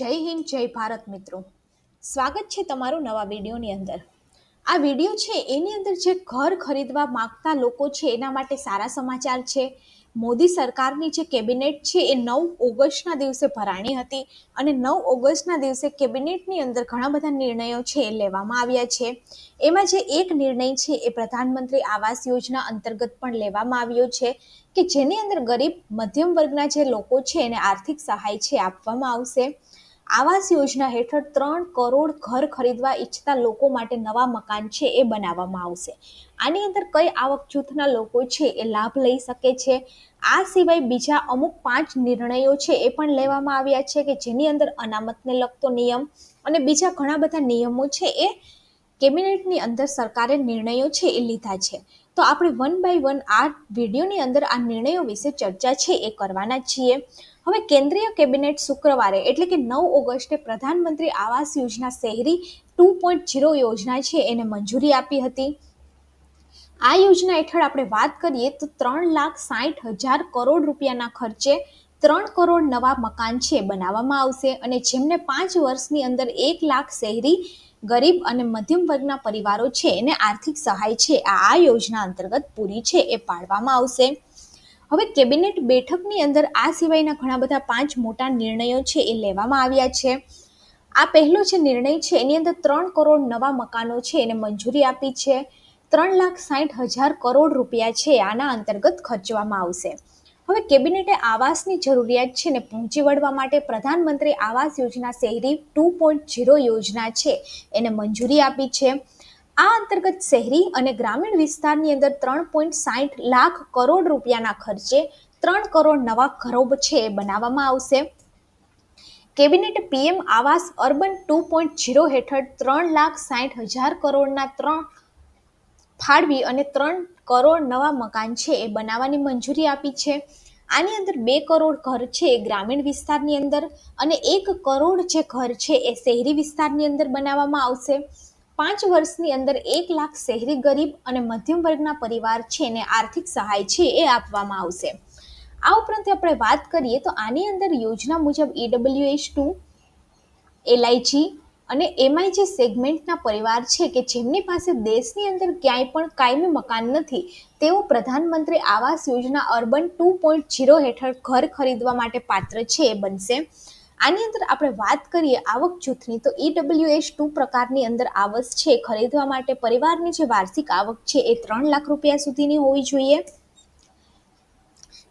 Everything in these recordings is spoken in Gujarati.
જય હિન્દ, જય ભારત મિત્રો. સ્વાગત છે તમારું નવા વિડીયોની અંદર. આ વીડિયો છે એની અંદર જે ઘર ખરીદવા માગતા લોકો છે એના માટે સારા સમાચાર છે. મોદી સરકારની જે કેબિનેટ છે એ નવ ઓગસ્ટના દિવસે ભરાણી હતી અને નવ ઓગસ્ટના દિવસે કેબિનેટની અંદર ઘણા બધા નિર્ણયો છે એ લેવામાં આવ્યા છે. એમાં જે એક નિર્ણય છે એ પ્રધાનમંત્રી આવાસ યોજના અંતર્ગત પણ લેવામાં આવ્યો છે કે જેની અંદર ગરીબ, મધ્યમ વર્ગના જે લોકો છે એને આર્થિક સહાય છે આપવામાં આવશે. આવાસ યોજના હેઠળ ત્રણ કરોડ ઘર ખરીદવા ઈચ્છતા લોકો માટે નવા મકાન છે એ બનાવવામાં આવશે. આની અંદર કઈ આવક જૂથના લોકો છે એ લાભ લઈ શકે છે? આ સિવાય બીજા અમુક પાંચ નિર્ણયો છે એ પણ લેવામાં આવ્યા છે કે જેની અંદર અનામતને લગતો નિયમ અને બીજા ઘણા બધા નિયમો છે એ કેબિનેટની અંદર સરકારે નિર્ણયો છે એ લીધા છે. તો આપણે વન બાય વન આ વિડીયોની અંદર આ નિર્ણયો વિશે ચર્ચા છે એ કરવાના છીએ. હવે કેન્દ્રીય કેબિનેટ શુક્રવારે, એટલે કે નવ ઓગસ્ટે પ્રધાનમંત્રી આવાસ યોજના શહેરી ટુ પોઈન્ટ જીરો યોજના છે, એને મંજૂરી આપી હતી. આ યોજના હેઠળ આપણે વાત કરીએ તો ત્રણ લાખ સાઠ હજાર કરોડ રૂપિયાના ખર્ચે ત્રણ કરોડ નવા મકાન છે, બનાવવામાં આવશે. અને જેમને પાંચ વર્ષની અંદર એક લાખ શહેરી, ગરીબ અને મધ્યમ વર્ગના પરિવારો છે, એને આર્થિક સહાય છે આ યોજના અંતર્ગત પૂરી છે, એ પાડવામાં આવશે. હવે કેબિનેટ બેઠકની અંદર આ સિવાયના ઘણા બધા પાંચ મોટા નિર્ણયો છે એ લેવામાં આવ્યા છે. આ પહેલો જે નિર્ણય છે, એની અંદર ત્રણ કરોડ નવા મકાનો છે, એને મંજૂરી આપી છે. ત્રણ લાખ સાઠ હજાર કરોડ રૂપિયા છે આના અંતર્ગત ખર્ચવામાં આવશે. હવે કેબિનેટે આવાસની જરૂરિયાત છે ને પહોંચી વળવા માટે પ્રધાનમંત્રી આવાસ યોજના શહેરી ટુ પોઈન્ટ જીરો યોજના છે, એને મંજૂરી આપી છે. આ અંતર્ગત શહેરી અને ગ્રામીણ વિસ્તારની અંદર ત્રણ પોઈન્ટ સાઠ લાખ કરોડ રૂપિયાના ખર્ચે ત્રણ કરોડ નવા ઘરો છે એ બનાવવામાં આવશે. Cabinet PM Awas urban two point zero હેઠળ ત્રણ લાખ સાઠ હજાર કરોડના ત્રણ ફાળવી અને ત્રણ કરોડ નવા મકાન છે એ બનાવવાની મંજૂરી આપી છે. આની અંદર બે કરોડ ઘર છે એ ગ્રામીણ વિસ્તારની અંદર અને એક કરોડ જે ઘર છે એ શહેરી વિસ્તારની અંદર બનાવવામાં આવશે. પાંચ વર્ષની અંદર એક લાખ શહેરી ગરીબ અને મધ્યમ વર્ગના પરિવાર છે એને આર્થિક સહાય છે એ આપવામાં આવશે. આ ઉપરાંત આપણે વાત કરીએ તો આની અંદર યોજના મુજબ ઈડબ્લ્યુએસ ટુ એલઆઈજી અને એમાંય જે સેગમેન્ટના પરિવાર છે કે જેમની પાસે દેશની અંદર ક્યાંય પણ કાયમી મકાન નથી, તેઓ પ્રધાનમંત્રી Awas Yojana urban two point zero હેઠળ ઘર ખરીદવા માટે પાત્ર છે એ બનશે. આની અંદર આપણે વાત કરીએ આવક જૂથની, તો ઈડબ્લ્યુએચ ટુ પ્રકારની અંદર આવક છે, ખરીદવા માટે પરિવારની જે વાર્ષિક આવક છે એ ત્રણ લાખ રૂપિયા સુધીની હોવી જોઈએ.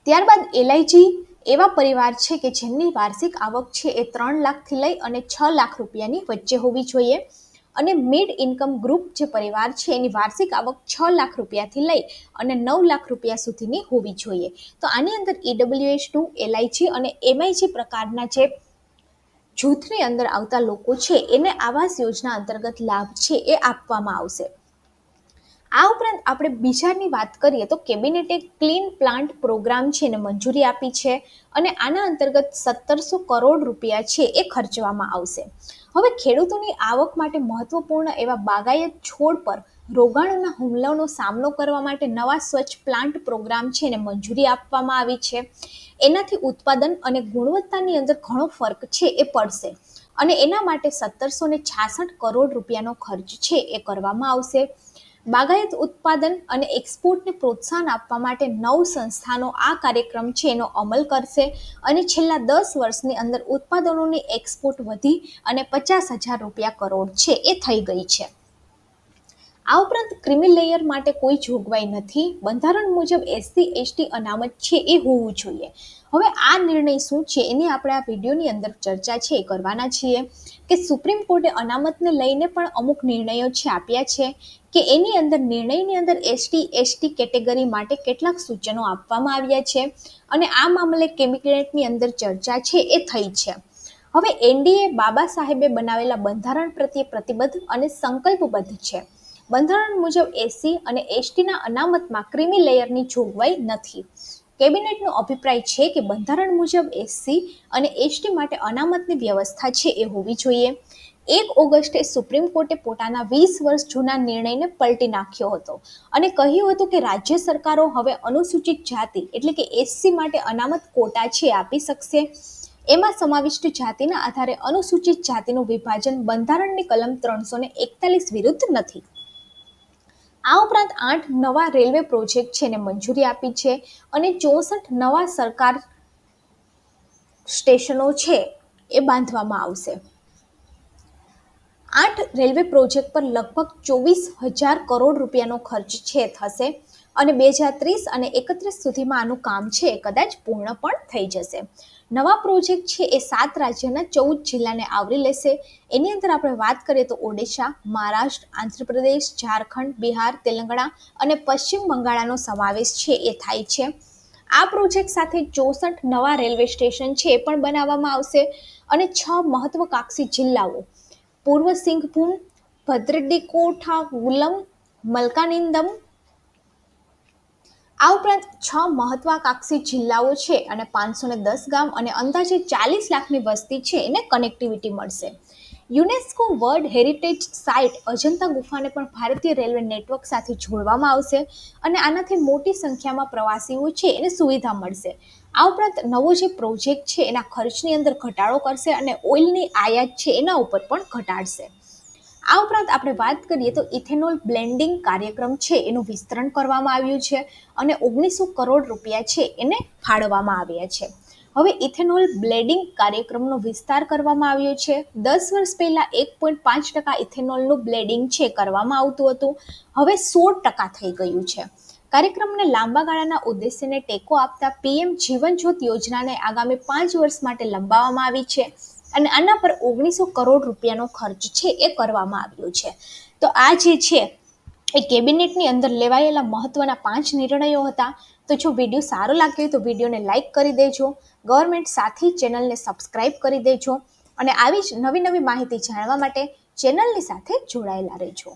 ત્યારબાદ એલઆઈજી એવા પરિવાર છે કે જેમની વાર્ષિક આવક છે એ ત્રણ લાખથી લઈ અને છ લાખ રૂપિયાની વચ્ચે હોવી જોઈએ. અને મિડ ઇન્કમ ગ્રુપ જે પરિવાર છે એની વાર્ષિક આવક છ લાખ રૂપિયાથી લઈ અને નવ લાખ રૂપિયા સુધીની હોવી જોઈએ. તો આની અંદર ઈડબ્લ્યુએચ ટુ એલઆઈજી અને એમઆઈજી પ્રકારના જે જૂથની અંદર આવતા લોકો છે, એને આવાસ યોજના અંતર્ગત લાભ છે એ આપવામાં આવશે. આ ઉપરાંત આપણે બીજાની વાત કરીએ તો કેબિનેટે ક્લીન પ્લાન્ટ પ્રોગ્રામ છે એને મંજૂરી આપી છે અને આના અંતર્ગત સત્તરસો કરોડ રૂપિયા છે એ ખર્ચવામાં આવશે. હવે ખેડૂતોની આવક માટે મહત્વપૂર્ણ એવા બાગાયત છોડ પર રોગાણોના હુમલાનો સામનો કરવા માટે નવા સ્વચ્છ પ્લાન્ટ પ્રોગ્રામ છે એને મંજૂરી આપવામાં આવી છે. એનાથી ઉત્પાદન અને ગુણવત્તાની અંદર ઘણો ફરક છે એ પડશે. અને એના માટે સત્તરસો ને છાસઠ કરોડ રૂપિયાનો ખર્ચ છે એ કરવામાં આવશે. બાગાયત ઉત્પાદન અને એક્સપોર્ટને પ્રોત્સાહન આપવા માટે નવ સંસ્થાનો આ કાર્યક્રમ છે એનો અમલ કરશે. અને છેલ્લા દસ વર્ષની અંદર ઉત્પાદનોની એક્સપોર્ટ વધી અને પચાસ હજાર રૂપિયા કરોડ છે એ થઈ ગઈ છે. આ ઉપરાંત ક્રિમિલ લેયર માટે કોઈ જોગવાઈ નથી. બંધારણ મુજબ એસસી એસટી અનામત છે એ હોવું જોઈએ. હવે આ નિર્ણય શું છે એની આપણે આ વિડીયોની અંદર ચર્ચા છે એ કરવાના છીએ કે સુપ્રીમ કોર્ટે અનામતને લઈને પણ અમુક નિર્ણયો છે આપ્યા છે કે એની અંદર નિર્ણયની અંદર એસટી એસટી કેટેગરી માટે કેટલાક સૂચનો આપવામાં આવ્યા છે અને આ મામલે કેબિનેટની અંદર ચર્ચા છે એ થઈ છે. હવે એનડીએ બાબા સાહેબે બનાવેલા બંધારણ પ્રત્યે પ્રતિબદ્ધ અને સંકલ્પબદ્ધ છે. બંધારણ મુજબ એસસી અને એસટીના અનામતમાં ક્રિમી લેયરની જોગવાઈ નથી. કેબિનેટનો અભિપ્રાય છે કે બંધારણ મુજબ એસસી અને એસટી માટે અનામતની વ્યવસ્થા છે એ હોવી જોઈએ. એક ઓગસ્ટે સુપ્રીમ કોર્ટે પોતાના વીસ વર્ષ જૂના નિર્ણયને પલટી નાખ્યો હતો અને કહ્યું હતું કે રાજ્ય સરકારો હવે અનુસૂચિત જાતિ એટલે કે એસસી માટે અનામત કોટા છે આપી શકશે. એમાં સમાવિષ્ટ જાતિના આધારે અનુસૂચિત જાતિનું વિભાજન બંધારણની કલમ ત્રણસો એકતાલીસ વિરુદ્ધ નથી. આ ઉપરાંત આઠ નવા રેલવે પ્રોજેક્ટ છે એને મંજૂરી આપી છે અને ચોસઠ નવા સરકાર સ્ટેશનો છે એ બાંધવામાં આવશે. આઠ રેલવે પ્રોજેક્ટ પર લગભગ ચોવીસ હજાર કરોડ રૂપિયાનો ખર્ચ છે થશે અને બે હજાર ત્રીસ અને એકત્રીસ સુધીમાં આનું કામ છે કદાચ પૂર્ણ પણ થઈ જશે. નવા પ્રોજેક્ટ છે એ સાત રાજ્યના ચૌદ જિલ્લાને આવરી લેશે. એની અંદર આપણે વાત કરીએ તો ઓડિશા, મહારાષ્ટ્ર, આંધ્રપ્રદેશ, ઝારખંડ, બિહાર, તેલંગાણા અને પશ્ચિમ બંગાળનો સમાવેશ છે એ થાય છે. આ પ્રોજેક્ટ સાથે ચોસઠ નવા રેલવે સ્ટેશન છે એ પણ બનાવવામાં આવશે અને છ મહત્વકાંક્ષી જિલ્લાઓ. પૂર્વ સિંઘભૂમ ભદ્રડીકોઠાગુલમ મલકાનિંદમ આ ઉપરાંત છ મહત્વાકાંક્ષી જિલ્લાઓ છે અને પાંચસો ને દસ ગામ અને અંદાજે ચાલીસ લાખની વસ્તી છે એને કનેક્ટિવિટી મળશે. UNESCO world heritage site Ajanta ગુફાને પણ ભારતીય રેલવે નેટવર્ક સાથે જોડવામાં આવશે અને આનાથી મોટી સંખ્યામાં પ્રવાસીઓ છે એને સુવિધા મળશે. આ ઉપરાંત નવો જે પ્રોજેક્ટ છે એના ખર્ચની અંદર ઘટાડો કરશે અને ઓઇલની આયાત છે એના ઉપર પણ ઘટાડશે. આ ઉપરાંત આપણે વાત કરીએ તો ઇથેનોલ બ્લેન્ડિંગ કાર્યક્રમ છે, એનું વિસ્તરણ કરવામાં આવ્યું છે અને ઓગણીસો કરોડ રૂપિયા છે એને ફાળવવામાં આવ્યા છે. હવે ઇથેનોલ બ્લેડિંગ કાર્યક્રમનો વિસ્તાર કરવામાં આવ્યો છે. દસ વર્ષ પહેલાં એક પોઈન્ટ પાંચ ટકા ઇથેનોલનું બ્લેડિંગ છે કરવામાં આવતું હતું. હવે સોળ ટકા થઈ ગયું છે. કાર્યક્રમને લાંબા ગાળાના ઉદ્દેશ્યને ટેકો આપતા પીએમ જીવન જ્યોત યોજનાને આગામી પાંચ વર્ષ માટે લંબાવવામાં આવી છે. અને આના પર ઓગણીસો કરોડ રૂપિયાનો ખર્ચ છે એ કરવામાં આવ્યો છે. તો આ જે છે, એ કેબિનેટની અંદર લેવાયેલા મહત્વના પાંચ નિર્ણયો હતા. તો જો વીડિયો સારો લાગ્યો તો વિડીયોને લાઇક કરી દેજો. ગવર્મેન્ટ સાથી ચેનલને સબસ્ક્રાઇબ કરી દેજો. અને આવી જ નવી નવી માહિતી જાણવા માટે ચેનલની સાથે જોડાયેલા રહેજો.